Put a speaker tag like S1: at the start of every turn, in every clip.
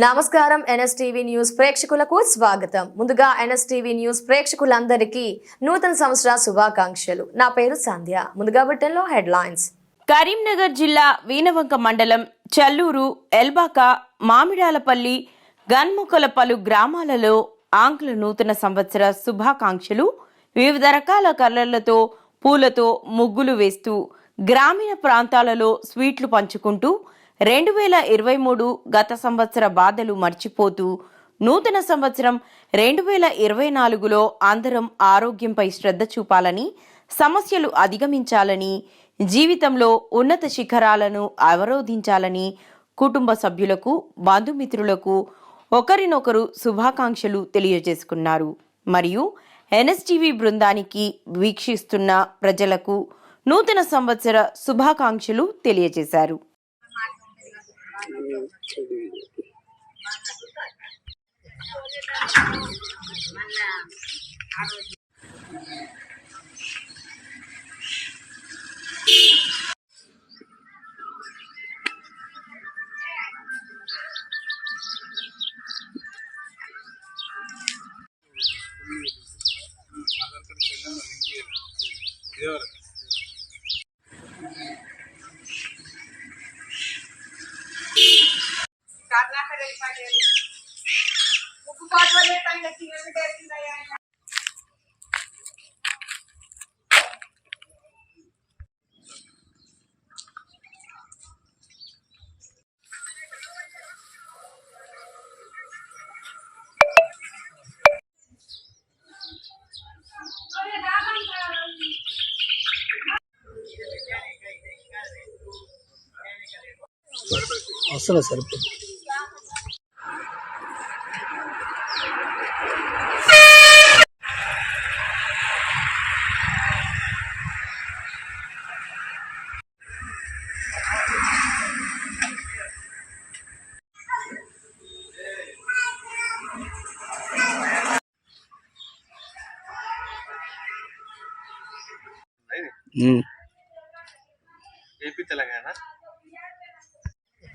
S1: నమస్కారం NSTV news ప్రేక్షకులకు స్వాగతం. ముందుగా ఎన్ఎస్టీవీ న్యూస్ ప్రేక్షకులందరికీ నూతన సంవత్సర శుభాకాంక్షలు. నా పేరు సంధ్య. ముందుగా బుట్టెన్లో హెడ్లైన్స్.
S2: కరీంనగర్ జిల్లా వీనవంక మండలం చల్లూరు ఎల్బాక మామిడాలపల్లి గన్ముకల పలు గ్రామాలలో ఆంగ్ల నూతన సంవత్సర శుభాకాంక్షలు వివిధ రకాల కలర్లతో పూలతో ముగ్గులు వేస్తూ గ్రామీణ ప్రాంతాలలో స్వీట్లు పంచుకుంటూ రెండు వేల ఇరవై మూడు గత సంవత్సర బాధలు మర్చిపోతూ నూతన సంవత్సరం రెండు వేల ఇరవై నాలుగులో అందరం ఆరోగ్యంపై శ్రద్ధ చూపాలని సమస్యలు అధిగమించాలని జీవితంలో ఉన్నత శిఖరాలను అవరోధించాలని కుటుంబ సభ్యులకు బంధుమిత్రులకు ఒకరినొకరు శుభాకాంక్షలు తెలియజేసుకున్నారు. మరియు ఎన్ఎస్టీవీ బృందానికి వీక్షిస్తున్న ప్రజలకు నూతన సంవత్సర శుభాకాంక్షలు తెలియజేశారు.
S3: Thank you. ఇప్పుడు ఉమ్.
S4: AP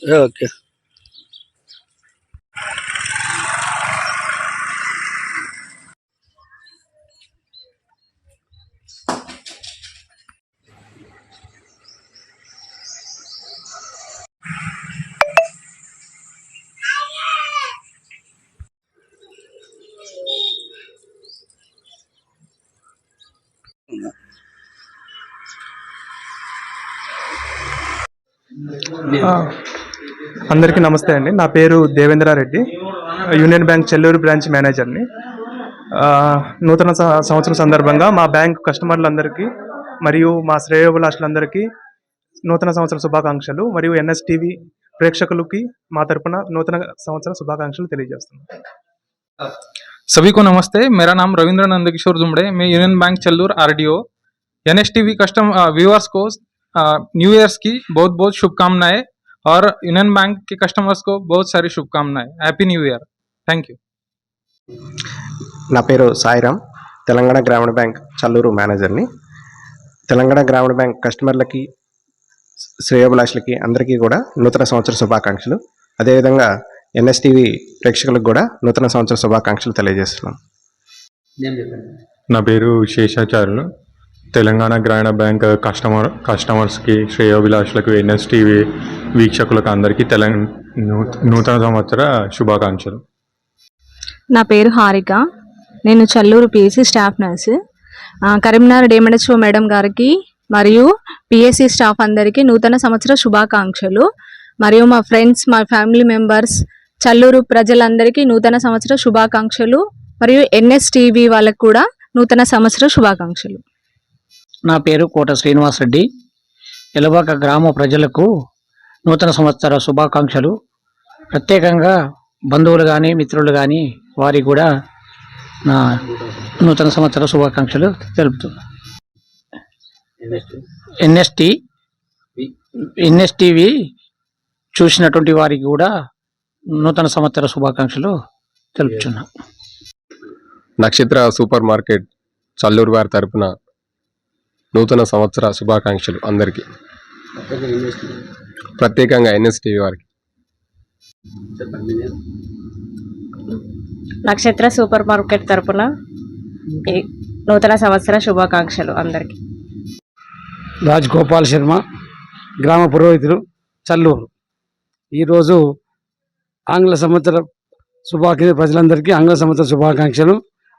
S3: Iya, oke.
S5: Okay. అందరికీ నమస్తే అండి నా పేరు Devendra Reddy Union Bank Chelluru branch మేనేజర్ని ఆ, నూతన స- సంవత్సరం సందర్భంగా మా బ్యాంక్ కస్టమర్లందరికీ మరియు మా శ్రేయోభిలాషులందరికీ నూతన సంవత్సర శుభాకాంక్షలు మరియు ఎన్ఎస్టీవీ ప్రేక్షకులకి మా తరపున నూతన సంవత్సర శుభాకాంక్షలు తెలియజేస్తున్నాను
S6: सभी को नमस्ते मेरा नाम रविंद्र नंदकिशोर जुमड़े मैं Union Bank Challur RDO NSTV custom viewers को न्यू ईयर्स की बहुत बहुत शुभकामनाएं और यूनियन बैंक के कस्टमर्स को बहुत सारी शुभकामनाएं happy new year thank you
S7: నా పేరు సాయిరామ్ తెలంగాణ గ్రామీణ బ్యాంక్ చల్లూరు మేనేజర్ని తెలంగాణ గ్రామీణ బ్యాంక్ కస్టమర్లకి శ్రేయోభిలాషులకి అందరికీ కూడా నూతన సంవత్సర శుభాకాంక్షలు అదేవిధంగా ఎన్ఎస్టీవీ ప్రేక్షకులకు కూడా నూతన సంవత్సర శుభాకాంక్షలు తెలియజేస్తున్నాం
S8: నా పేరు శేషాచార్యులు తెలంగాణ గ్రామీణ బ్యాంక్ కస్టమర్ కస్టమర్స్కి శ్రేయోభిలాషులకు ఎన్ఎస్టీవీ వీక్షకులకు అందరికీ తెలంగాణ నూతన సంవత్సర శుభాకాంక్షలు.
S9: నా పేరు హారిక. నేను Challur PSC staff nurse. Karimnagar DMHO madam గారికి మరియు పిఎస్సి స్టాఫ్ అందరికీ నూతన సంవత్సర శుభాకాంక్షలు. మరియు మా ఫ్రెండ్స్ మా ఫ్యామిలీ మెంబర్స్ చల్లూరు ప్రజలందరికీ నూతన సంవత్సర శుభాకాంక్షలు. మరియు ఎన్ఎస్టీవీ వాళ్ళకు కూడా నూతన సంవత్సర శుభాకాంక్షలు.
S3: నా పేరు కోట శ్రీనివాస్ రెడ్డి. ఎలబాక గ్రామ ప్రజలకు నూతన సంవత్సర శుభాకాంక్షలు. ప్రత్యేకంగా బంధువులు కానీ మిత్రులు కానీ వారికి కూడా నా నూతన సంవత్సర శుభాకాంక్షలు తెలుపుతున్నా. ఎన్ఎస్టి ఎన్ఎస్టీవి చూసినటువంటి వారికి కూడా నూతన సంవత్సర శుభాకాంక్షలు తెలుపుతున్నా
S4: నక్షత్ర సూపర్ మార్కెట్ చల్లూరు వారి తరపున నూతన సంవత్సర శుభాకాంక్షలు అందరికీ. ప్రత్యేకంగా ఎన్ఎస్టీవీ వారికి.
S10: నక్షత్ర సూపర్ మార్కెట్ తరపున ఈ నూతన సంవత్సర శుభాకాంక్షలు అందరికీ.
S3: రాజ్ గోపాల్ శర్మ గ్రామ పురోహితులు చల్లూరు. ఈరోజు ఆంగ్ల సంవత్సర శుభాకాంక్ష ప్రజలందరికీ ఆంగ్ల సంవత్సర శుభాకాంక్షలు.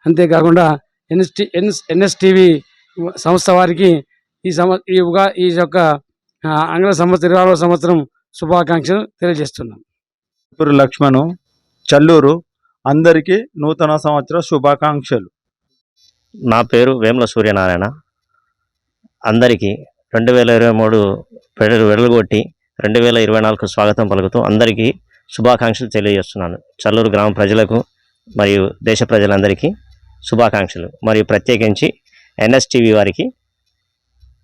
S3: అంతేకాకుండా ఎన్ఎస్టి ఎన్ఎస్ ఎన్ఎస్టీవీ సంస్థ వారికి ఈ సంవ ఈ ఉగా ఈ యొక్క ఆంగ్ల సంవత్సర ఇరవై సంవత్సరం శుభాకాంక్షలు తెలియజేస్తున్నాం.
S11: పురు లక్ష్మణు చల్లూరు అందరికీ నూతన సంవత్సర శుభాకాంక్షలు.
S12: నా పేరు వేముల సూర్యనారాయణ. అందరికీ రెండు వేల ఇరవై మూడు పెడలు వెడలుగొట్టి రెండు వేల ఇరవై నాలుగు స్వాగతం పలుకుతూ అందరికీ శుభాకాంక్షలు తెలియజేస్తున్నాను. చల్లూరు గ్రామ ప్రజలకు మరియు దేశ ప్రజలందరికీ శుభాకాంక్షలు. మరియు ప్రత్యేకించి ఎన్ఎస్టీవీ వారికి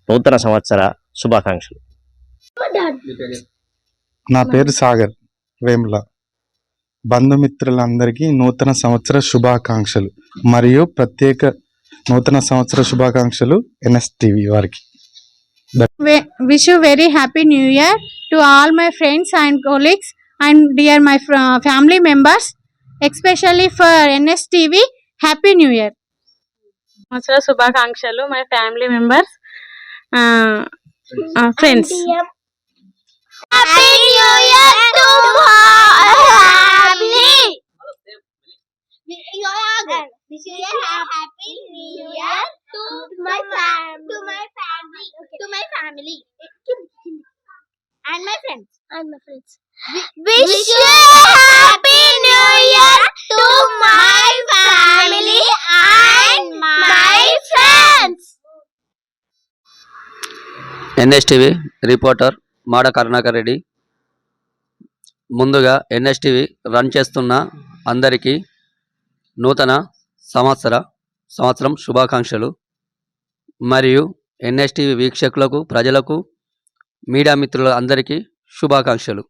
S12: నూతన సంవత్సర శుభాకాంక్షలు.
S5: నా పేరు సాగర్ వేముల. బంధుమిత్రులందరికీ నూతన సంవత్సర శుభాకాంక్షలు మరియు ప్రత్యేక నూతన సంవత్సర శుభాకాంక్షలు ఎన్ఎస్టీవీ వారికి.
S9: Wish very happy new year to all my friends and colleagues and dear my family members especially for NSTV happy new year
S10: సంవత్సర శుభాకాంక్షలు my family members friends
S1: Happy New Year to family. Wish you a happy New Year to my fam to my family to my family and my friends and my friends. Wish you
S13: NSTV reporter Mada Karunakar Reddy. ముందుగా NSTV run చేస్తున్న అందరికీ నూతన సంవత్సర సంవత్సరం శుభాకాంక్షలు. మరియు NSTV వీక్షకులకు ప్రజలకు మీడియా మిత్రుల అందరికీ శుభాకాంక్షలు.